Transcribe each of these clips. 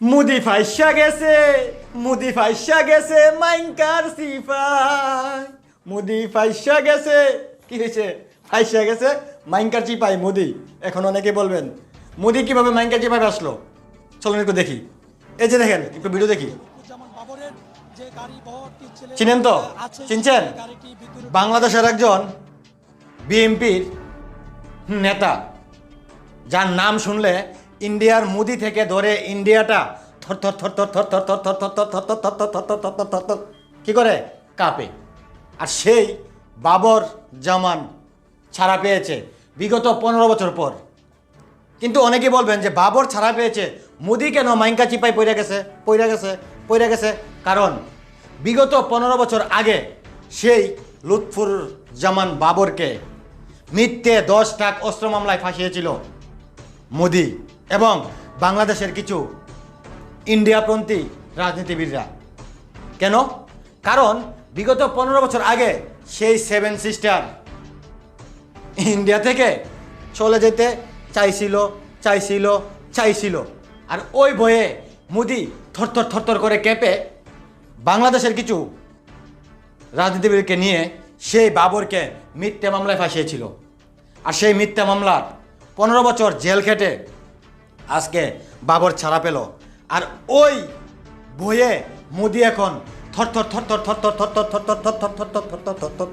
মুদি ফাইসা গেছে মুদি ফাইসা গেছে, মাইনকার সিপাই। মুদি ফাইসা গেছে, কি হয়েছে? ফাইসা গেছে, মাইনকার চিপাই মুদি। এখন অনেকে বলবেন, মুদি কীভাবে মাইনকার চিপাই আসলো? চলুন একটু দেখি। এই যে দেখেন, একটু ভিডিও দেখি। চিনেন তো? চিনছেন? বাংলাদেশের একজন বিএনপির নেতা, যার নাম শুনলে ইন্ডিয়ার মুদি থেকে ধরে ইন্ডিয়াটা থর থর থর থর থর থর থর থর থর থর থর থর থর থর থর থর থর থর থর কি করে কাঁপে আর সেই বাবর জামান ছাড়া পেয়েছে বিগত পনেরো বছর পর কিন্তু অনেকে বলবেন যে বাবর ছাড়া পেয়েছে মোদি কেন মাইঙ্কা চিপাই পইরা গেছে পইরা গেছে পইরা গেছে কারণ বিগত পনেরো বছর আগে সেই লুৎফুর জামান বাবরকে মিথ্যে দশ টাক অস্ত্র মামলায় ফাঁসিয়েছিল মোদি এবং বাংলাদেশের কিছু ইন্ডিয়াপন্থী রাজনীতিবিদরা। কেন? কারণ বিগত পনেরো বছর আগে সেই সেভেন সিস্টার ইন্ডিয়া থেকে চলে যেতে চাইছিল চাইছিল চাইছিল। আর ওই ভয়ে মোদি থরথর থরথর করে কেঁপে বাংলাদেশের কিছু রাজনীতিবিদকে নিয়ে সেই বাবরকে মিথ্যা মামলায় ফাঁসিয়েছিল। আর সেই মিথ্যা মামলার পনেরো বছর জেল খেটে আজকে বাবর ছাড়া পেল আর ওই বইয়ে মোদি এখন থর থর থর থর থর থর থর থর থর থর থর থর থর থর থর থর থর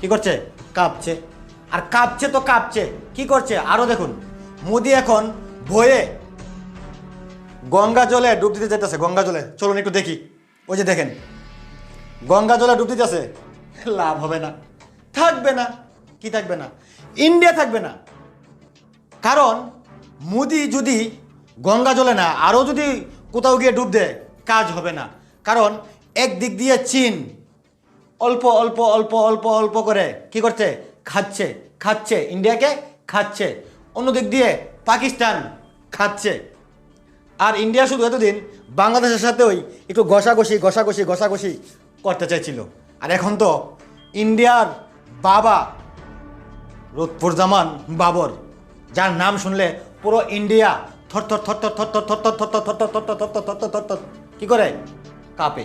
কি করছে কাঁপছে আর কাঁপছে তো কাঁপছে কি করছে আরও দেখুন মোদি এখন বইয়ে গঙ্গা জলে ডুব দিতে যেতেছে গঙ্গা জলে চলুন একটু দেখি ওই যে দেখেন গঙ্গা জলে ডুব দিতেছে লাভ হবে না থাকবে না কি থাকবে না ইন্ডিয়া থাকবে না কারণ মোদি যদি গঙ্গা জলে না, আরও যদি কোথাও গিয়ে ডুব দেয়, কাজ হবে না। কারণ একদিক দিয়ে চীন অল্প অল্প অল্প অল্প অল্প করে কি করছে? খাচ্ছে খাচ্ছে, ইন্ডিয়াকে খাচ্ছে। অন্যদিক দিয়ে পাকিস্তান খাচ্ছে। আর ইন্ডিয়া শুধু এতদিন বাংলাদেশের সাথে ওই একটু ঘষাঘষি ঘষাঘষি ঘষাঘষি করতে চাইছিল। আর এখন তো ইন্ডিয়ার বাবা রোদপুরজামান বাবর, যার নাম শুনলে পুরো ইন্ডিয়া থর থর থর থর থর থর থর থর থর থর থর থর থর থর থর থর থর কি করে কাঁপে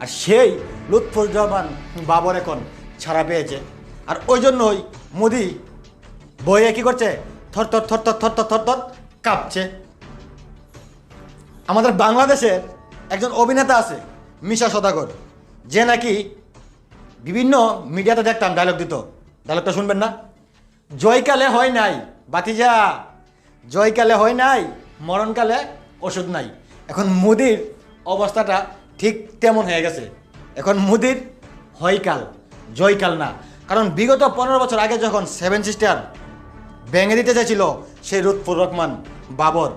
আর সেই লুৎফুজ্জামান বাবর এখন ছাড়া পেয়েছে আর ওই জন্যই মোদি বইয়ে কি করছে থর থর থর থর থর থর থর থর কাঁপছে আমাদের বাংলাদেশের একজন অভিনেতা আছে মিশা সদাগর যে নাকি বিভিন্ন মিডিয়াতে দেখতাম ডায়লগ দিত ডায়লগটা শুনবেন না জয়কালে হয় নাই বাতিজা জয়কালে হয় নাই, মরণকালে ওষুধ নাই। এখন মুদির অবস্থাটা ঠিক তেমন হয়ে গেছে। এখন মুদির হয়কাল, জয়কাল না। কারণ বিগত পনেরো বছর আগে যখন সেভেন সিস্টার ভেঙে দিতে চাইছিল, সেই রুৎফুর রহমান বাবর।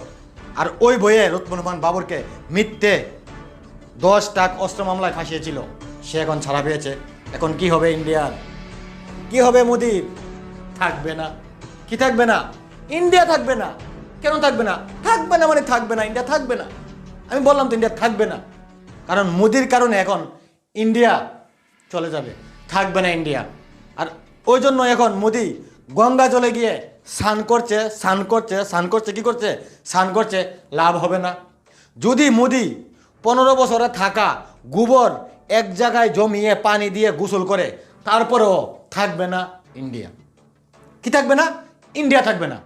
আর ওই বইয়ে রুৎফুর রহমান বাবরকে মিথ্যে দশ টাক অস্ত্র মামলায় ফাঁসিয়েছিল। সে এখন ছাড়া পেয়েছে। এখন কি হবে ইন্ডিয়ার? কি হবে মোদির? থাকবে না। কি থাকবে না? ইন্ডিয়া থাকবে না। কেন থাকবে না? থাকবে না মানে থাকবে না, ইন্ডিয়া থাকবে না। আমি বললাম তো ইন্ডিয়া থাকবে না। কারণ মোদির কারণে এখন ইন্ডিয়া চলে যাবে, থাকবে না ইন্ডিয়া। আর ওই জন্য এখন মোদি গঙ্গা জলে গিয়ে স্নান করছে স্নান করছে স্নান করছে, কি করছে? স্নান করছে, লাভ হবে না। যদি মোদি পনেরো বছরে থাকা গোবর এক জায়গায় জমিয়ে পানি দিয়ে গোসল করে, তারপরেও থাকবে না ইন্ডিয়া। কি থাকবে না? ইন্ডিয়া থাকবে না।